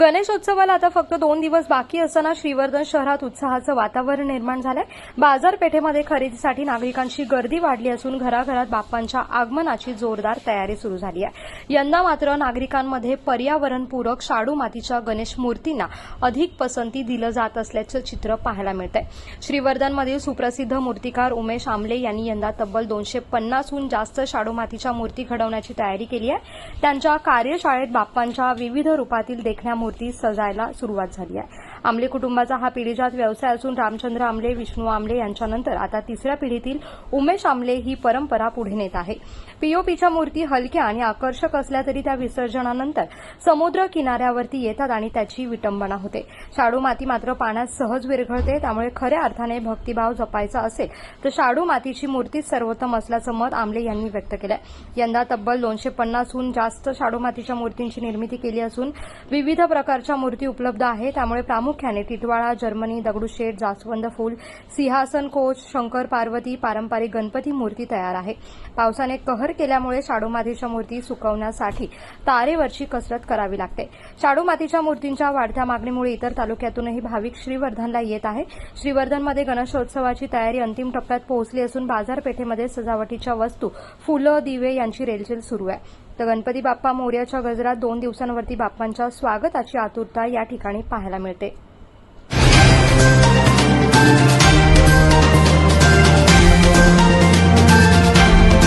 गणेशोत्सवाला आता फक्त दोन दिवस बाकी असताना श्रीवर्धन शहरात उत्साहाचं वातावरण निर्माण झालंय. बाजारपेठेमध्ये खरेदीसाठी नागरिकांची गर्दी वाढली असून घराघरात बाप्पांच्या आगमनाची जोरदार तयारी सुरू झाली आहे. यंदा मात्र नागरिकांमध्ये पर्यावरणपूरक शाडू मातीच्या गणेश मूर्तींना अधिक पसंती दिलं जात असल्याचं चित्र पाहायला मिळतंय. श्रीवर्धनमधील सुप्रसिद्ध मूर्तिकार उमेश आमले यांनी यंदा तब्बल दोनशे पन्नासहून जास्त शाडू मातीच्या मूर्ती घडवण्याची तयारी केली आहे. त्यांच्या कार्यशाळेत बाप्पांच्या विविध रूपातील देखण्या मूर्ती सजायला सुरुवात झाली आहे. आमले कुटुंबाचा हा पिढीजात व्यवसाय असून रामचंद्र आमले विष्णू आमले यांच्यानंतर आता तिसऱ्या पिढीतील उमेश आमले ही परंपरा पुढे नेत आहे. पीओपीच्या मूर्ती हलक्या आणि आकर्षक असल्या तरी त्या विसर्जनानंतर समुद्र किनाऱ्यावरती येतात आणि त्याची विटंबना होते. शाडू माती मात्र पाण्यात सहज विरघळते त्यामुळे खऱ्या अर्थाने भक्तिभाव जपायचा असेल तर शाडू मातीची मूर्तीच सर्वोत्तम असल्याचं मत आमले यांनी व्यक्त केलं यंदा तब्बल दोनशे पन्नासहून जास्त शाडू मातीच्या मूर्तींची निर्मिती केली असून विविध प्रकारच्या मूर्ती उपलब्ध आहे त्यामुळे प्रामुख्याने टिटवाळा जर्मनी दगडूशेठ जास्वंद फूल सिंहासन कोच शंकर पार्वती पारंपरिक गणपती मूर्ती तयार आहे. पावसाने कहर केल्यामुळे शाडू मातीच्या मूर्ती सुकवण्यासाठी तारेवरची कसरत करावी लागते. शाडू मातीच्या मूर्तींच्या वाढत्या मागणीमुळे इतर तालुक्यातूनही भाविक श्रीवर्धनला येत आहे. श्रीवर्धनमध्ये गणेशोत्सवाची तयारी अंतिम टप्प्यात पोहोचली असून बाजारपेठेमध्ये सजावटीच्या वस्तू फुलं दिवे यांची रेलचेल सुरू आहे. तर गणपती बाप्पा मोर्याच्या गजरात दोन दिवसांवरती बाप्पांच्या स्वागताची आतुरता या ठिकाणी पाहायला मिळते. Thank you.